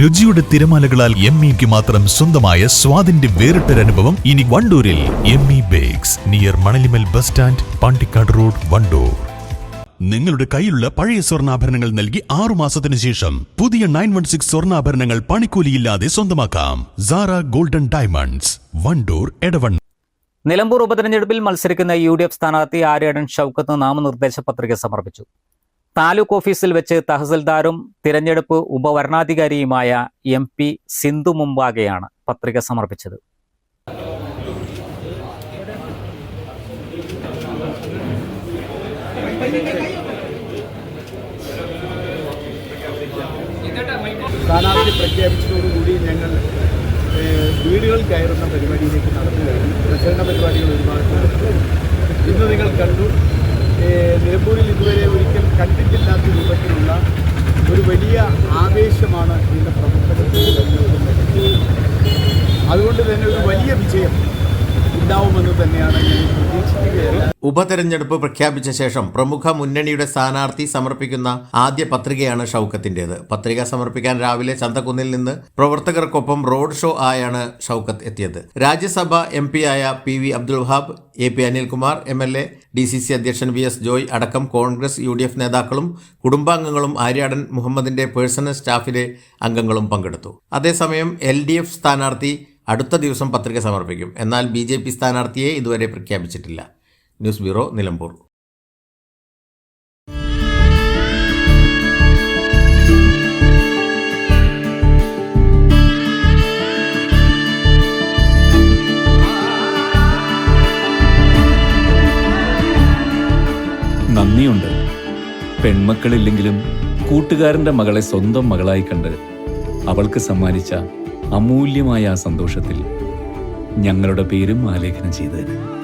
രുചിയുടെ തിരമാലകളാൽ എം ഇക്ക് മാത്രം സ്വന്തമായ സ്വാദിന്റെ വേറിട്ടൊരനുഭവം ഇനി വണ്ടൂരിൽ M E Bakes near Manalimal bus stand Pandikkad road Wandoor. നിങ്ങളുടെ കയ്യിലുള്ള പഴയ സ്വർണാഭരണങ്ങൾ നൽകി ആറു മാസത്തിന് ശേഷം പുതിയ നയൻ വൺ സിക്സ് സ്വർണാഭരണങ്ങൾ പണിക്കൂലിയില്ലാതെ സ്വന്തമാക്കാം. Sara golden diamonds Wandoor എടവൺ Nilambur ഉപതെരഞ്ഞെടുപ്പിൽ മത്സരിക്കുന്ന യു ഡി എഫ് സ്ഥാനാർത്ഥി ആര്യാടൻ ഷൌക്കത്ത് നാമനിർദ്ദേശ പത്രിക സമർപ്പിച്ചു. താലൂക്ക് ഓഫീസിൽ വെച്ച് തഹസിൽദാരും തിരഞ്ഞെടുപ്പ് ഉപവരണാധികാരിയുമായ എം പി സിന്ധു മുമ്പാകെയാണ് പത്രിക സമർപ്പിച്ചത്. സ്ഥാനാർത്ഥി പ്രഖ്യാപിച്ചതോടുകൂടി ഞങ്ങൾ വീടുകൾ കയറുന്ന പരിപാടിയിലേക്ക് നടന്നു കഴിഞ്ഞു പ്രചരണ പരിപാടികൾ ഒരുപാട് ഇന്ന് നിങ്ങൾ കണ്ടു നിലമ്പൂരിൽ ഇതുവരെ ഒരിക്കൽ കണ്ടിട്ടില്ലാത്ത രൂപത്തിലുള്ള ഒരു വലിയ ആവേശമാണ് ഇതിന്റെ പ്രവർത്തകർക്ക് അതുകൊണ്ട് തന്നെ ഒരു വലിയ വിജയം ഉണ്ടാവുമെന്ന് തന്നെയാണ് ഞാൻ ഉപതെരഞ്ഞെടുപ്പ് പ്രഖ്യാപിച്ച ശേഷം പ്രമുഖ മുന്നണിയുടെ സ്ഥാനാർത്ഥി സമർപ്പിക്കുന്ന ആദ്യ പത്രികയാണ് ഷൗക്കത്തിന്റേത് പത്രിക സമർപ്പിക്കാൻ രാവിലെ ചന്തക്കുന്നിൽ നിന്ന് പ്രവർത്തകർക്കൊപ്പം റോഡ് ഷോ ആയാണ് ഷൗക്കത്ത് എത്തിയത്. രാജ്യസഭ എം ആയ P V Abdul Wahab A P Anilkumar M L A D C C അധ്യക്ഷൻ വി എസ് ജോയ് അടക്കം കോൺഗ്രസ് യു ഡി എഫ് നേതാക്കളും കുടുംബാംഗങ്ങളും ആര്യാടൻ മുഹമ്മദിന്റെ പേഴ്സണൽ സ്റ്റാഫിലെ അംഗങ്ങളും പങ്കെടുത്തു. അതേസമയം എൽ ഡി എഫ് സ്ഥാനാർത്ഥി അടുത്ത ദിവസം പത്രിക സമർപ്പിക്കും. എന്നാൽ ബി ജെ പി സ്ഥാനാർത്ഥിയെ ഇതുവരെ പ്രഖ്യാപിച്ചിട്ടില്ല. News bureau Nilambur. നന്ദിയുണ്ട്. പെൺമക്കളില്ലെങ്കിലും കൂട്ടുകാരന്റെ മകളെ സ്വന്തം മകളായി കണ്ട് അവൾക്ക് സമ്മാനിച്ച അമൂല്യമായ ആ സന്തോഷത്തിൽ ഞങ്ങളുടെ പേരും ആലേഖനം ചെയ്തതിന്.